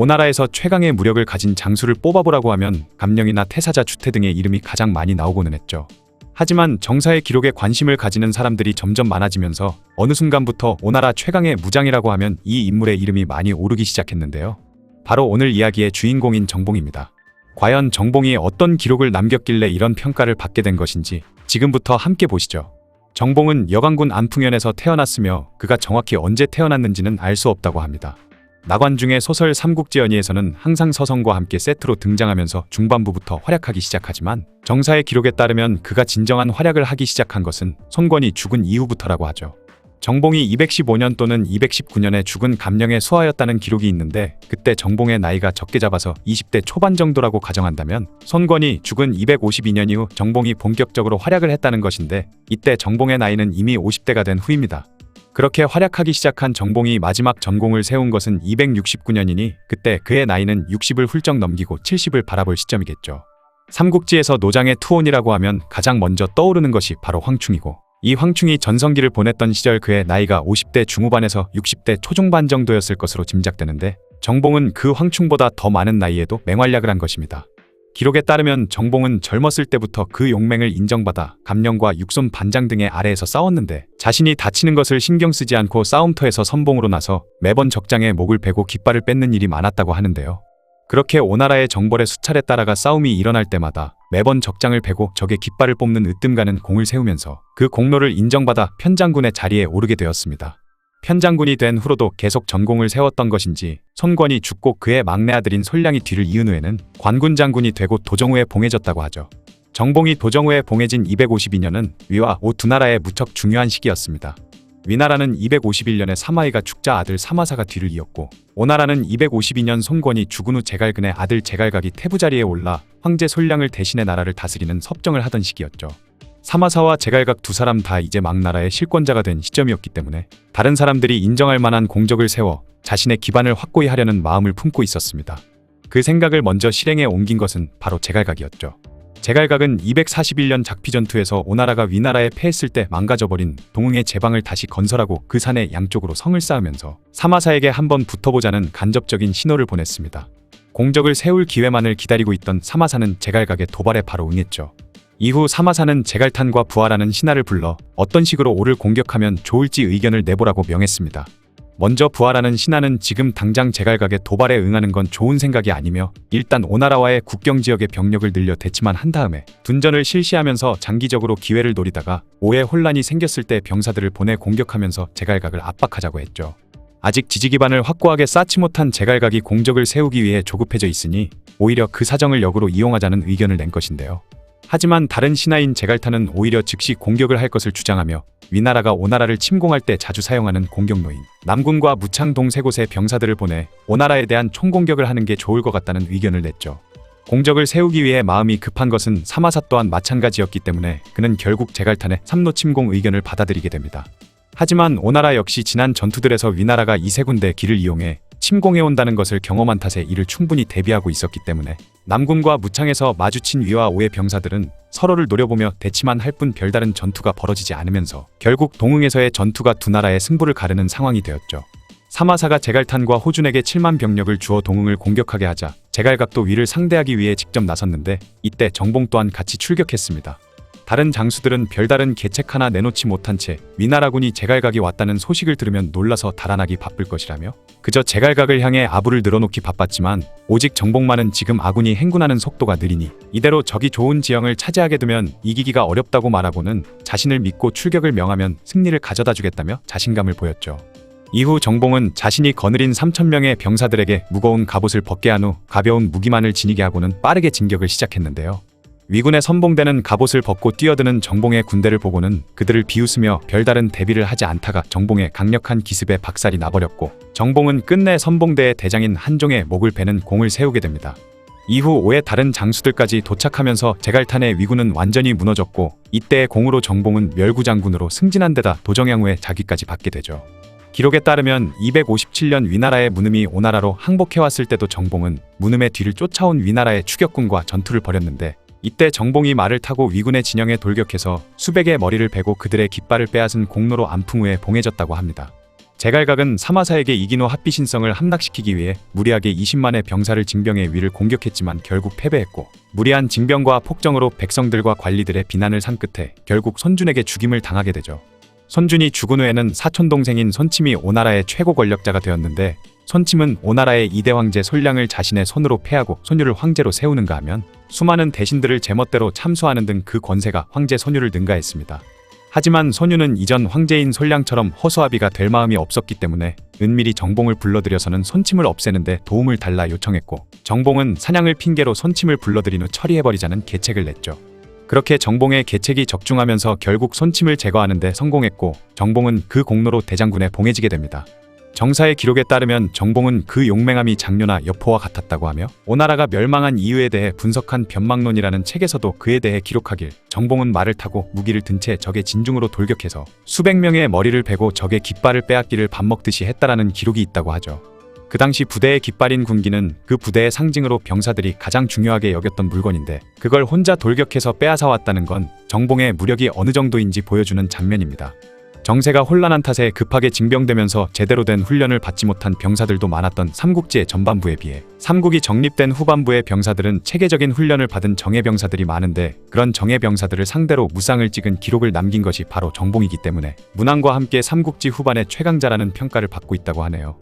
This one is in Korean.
오나라에서 최강의 무력을 가진 장수를 뽑아보라고 하면 감령이나 태사자 주태 등의 이름이 가장 많이 나오고는 했죠. 하지만 정사의 기록에 관심을 가지는 사람들이 점점 많아지면서 어느 순간부터 오나라 최강의 무장이라고 하면 이 인물의 이름이 많이 오르기 시작했는데요. 바로 오늘 이야기의 주인공인 정봉입니다. 과연 정봉이 어떤 기록을 남겼길래 이런 평가를 받게 된 것인지 지금부터 함께 보시죠. 정봉은 여강군 안풍현에서 태어났으며 그가 정확히 언제 태어났는지는 알 수 없다고 합니다. 나관중의 소설 삼국지연의에서는 항상 서성과 함께 세트로 등장하면서 중반부부터 활약하기 시작하지만 정사의 기록에 따르면 그가 진정한 활약을 하기 시작한 것은 손권이 죽은 이후부터라고 하죠. 정봉이 215년 또는 219년에 죽은 감령의 수하였다는 기록이 있는데 그때 정봉의 나이가 적게 잡아서 20대 초반 정도라고 가정한다면 손권이 죽은 252년 이후 정봉이 본격적으로 활약을 했다는 것인데 이때 정봉의 나이는 이미 50대가 된 후입니다. 그렇게 활약하기 시작한 정봉이 마지막 전공을 세운 것은 269년이니 그때 그의 나이는 60을 훌쩍 넘기고 70을 바라볼 시점이겠죠. 삼국지에서 노장의 투혼이라고 하면 가장 먼저 떠오르는 것이 바로 황충이고 이 황충이 전성기를 보냈던 시절 그의 나이가 50대 중후반에서 60대 초중반 정도였을 것으로 짐작되는데 정봉은 그 황충보다 더 많은 나이에도 맹활약을 한 것입니다. 기록에 따르면 정봉은 젊었을 때부터 그 용맹을 인정받아 감령과 육손 반장 등의 아래에서 싸웠는데 자신이 다치는 것을 신경 쓰지 않고 싸움터에서 선봉으로 나서 매번 적장에 목을 베고 깃발을 뺏는 일이 많았다고 하는데요. 그렇게 오나라의 정벌의 수차례 따라가 싸움이 일어날 때마다 매번 적장을 베고 적의 깃발을 뽑는 으뜸가는 공을 세우면서 그 공로를 인정받아 편장군의 자리에 오르게 되었습니다. 편장군이 된 후로도 계속 전공을 세웠던 것인지 손권이 죽고 그의 막내 아들인 솔량이 뒤를 이은 후에는 관군 장군이 되고 도정후에 봉해졌다고 하죠. 정봉이 도정후에 봉해진 252년은 위와 오 두 나라의 무척 중요한 시기였습니다. 위나라는 251년에 사마이가 죽자 아들 사마사가 뒤를 이었고 오나라는 252년 손권이 죽은 후 제갈근의 아들 제갈각이 태부 자리에 올라 황제 솔량을 대신해 나라를 다스리는 섭정을 하던 시기였죠. 사마사와 제갈각 두 사람 다 이제 막 나라의 실권자가 된 시점이었기 때문에 다른 사람들이 인정할 만한 공적을 세워 자신의 기반을 확고히 하려는 마음을 품고 있었습니다. 그 생각을 먼저 실행에 옮긴 것은 바로 제갈각이었죠. 제갈각은 241년 작피전투에서 오나라가 위나라에 패했을 때 망가져버린 동흥의 제방을 다시 건설하고 그 산의 양쪽으로 성을 쌓으면서 사마사에게 한번 붙어보자는 간접적인 신호를 보냈습니다. 공적을 세울 기회만을 기다리고 있던 사마사는 제갈각의 도발에 바로 응했죠. 이후 사마사는 제갈탄과 부하라는 신하를 불러 어떤 식으로 오를 공격하면 좋을지 의견을 내보라고 명했습니다. 먼저 부하라는 신하는 지금 당장 제갈각의 도발에 응하는 건 좋은 생각이 아니며 일단 오나라와의 국경 지역의 병력을 늘려 대치만 한 다음에 둔전을 실시하면서 장기적으로 기회를 노리다가 오해 혼란이 생겼을 때 병사들을 보내 공격하면서 제갈각을 압박하자고 했죠. 아직 지지 기반을 확고하게 쌓지 못한 제갈각이 공적을 세우기 위해 조급해져 있으니 오히려 그 사정을 역으로 이용하자는 의견을 낸 것인데요. 하지만 다른 신하인 제갈탄은 오히려 즉시 공격을 할 것을 주장하며 위나라가 오나라를 침공할 때 자주 사용하는 공격로인 남군과 무창동 세 곳의 병사들을 보내 오나라에 대한 총공격을 하는 게 좋을 것 같다는 의견을 냈죠. 공적을 세우기 위해 마음이 급한 것은 사마사 또한 마찬가지였기 때문에 그는 결국 제갈탄의 삼로 침공 의견을 받아들이게 됩니다. 하지만 오나라 역시 지난 전투들에서 위나라가 이 세 군데 길을 이용해 침공해 온다는 것을 경험한 탓에 이를 충분히 대비하고 있었기 때문에 남군과 무창에서 마주친 위와 오의 병사들은 서로를 노려보며 대치만 할 뿐 별다른 전투가 벌어지지 않으면서 결국 동흥에서의 전투가 두 나라의 승부를 가르는 상황이 되었죠. 사마사가 제갈탄과 호준에게 7만 병력을 주어 동흥을 공격하게 하자 제갈각도 위를 상대하기 위해 직접 나섰는데 이때 정봉 또한 같이 출격했습니다. 다른 장수들은 별다른 계책 하나 내놓지 못한 채 위나라군이 제갈각이 왔다는 소식을 들으면 놀라서 달아나기 바쁠 것이라며 그저 제갈각을 향해 아부를 늘어놓기 바빴지만 오직 정복만은 지금 아군이 행군하는 속도가 느리니 이대로 적이 좋은 지형을 차지하게 되면 이기기가 어렵다고 말하고는 자신을 믿고 출격을 명하면 승리를 가져다 주겠다며 자신감을 보였죠. 이후 정봉은 자신이 거느린 3천명의 병사들에게 무거운 갑옷을 벗게 한 후 가벼운 무기만을 지니게 하고는 빠르게 진격을 시작했는데요. 위군의 선봉대는 갑옷을 벗고 뛰어드는 정봉의 군대를 보고는 그들을 비웃으며 별다른 대비를 하지 않다가 정봉의 강력한 기습에 박살이 나버렸고 정봉은 끝내 선봉대의 대장인 한종의 목을 베는 공을 세우게 됩니다. 이후 오해 다른 장수들까지 도착하면서 제갈탄의 위군은 완전히 무너졌고 이때의 공으로 정봉은 멸구 장군으로 승진한 데다 도정양후의 자기까지 받게 되죠. 기록에 따르면 257년 위나라의 문음이 오나라로 항복해왔을 때도 정봉은 문음의 뒤를 쫓아온 위나라의 추격군과 전투를 벌였는데 이때 정봉이 말을 타고 위군의 진영에 돌격해서 수백의 머리를 베고 그들의 깃발을 빼앗은 공로로 안풍 후에 봉해졌다고 합니다. 제갈각은 사마사에게 후 합비신성을 함락시키기 위해 무리하게 20만의 병사를 징병의 위를 공격했지만 결국 패배했고 무리한 징병과 폭정으로 백성들과 관리들의 비난을 산 끝에 결국 손준에게 죽임을 당하게 되죠. 손준이 죽은 후에는 사촌 동생인 손침이 오나라의 최고 권력자가 되었는데 손침은 오나라의 이대 황제 솔량을 자신의 손으로 패하고 손유를 황제로 세우는가 하면 수많은 대신들을 제멋대로 참수하는 등 그 권세가 황제 손유를 능가했습니다. 하지만 손유는 이전 황제인 솔량처럼 허수아비가 될 마음이 없었기 때문에 은밀히 정봉을 불러들여서는 손침을 없애는데 도움을 달라 요청했고 정봉은 사냥을 핑계로 손침을 불러들인 후 처리해버리자는 계책을 냈죠. 그렇게 정봉의 계책이 적중하면서 결국 손침을 제거하는데 성공했고 정봉은 그 공로로 대장군에 봉해지게 됩니다. 정사의 기록에 따르면 정봉은 그 용맹함이 장료나 여포와 같았다고 하며 오나라가 멸망한 이유에 대해 분석한 변망론이라는 책에서도 그에 대해 기록하길 정봉은 말을 타고 무기를 든 채 적의 진중으로 돌격해서 수백 명의 머리를 베고 적의 깃발을 빼앗기를 밥 먹듯이 했다라는 기록이 있다고 하죠. 그 당시 부대의 깃발인 군기는 그 부대의 상징으로 병사들이 가장 중요하게 여겼던 물건인데 그걸 혼자 돌격해서 빼앗아 왔다는 건 정봉의 무력이 어느 정도인지 보여주는 장면입니다. 정세가 혼란한 탓에 급하게 징병되면서 제대로 된 훈련을 받지 못한 병사들도 많았던 삼국지의 전반부에 비해 삼국이 정립된 후반부의 병사들은 체계적인 훈련을 받은 정예 병사들이 많은데 그런 정예 병사들을 상대로 무쌍을 찍은 기록을 남긴 것이 바로 정봉이기 때문에 문왕과 함께 삼국지 후반의 최강자라는 평가를 받고 있다고 하네요.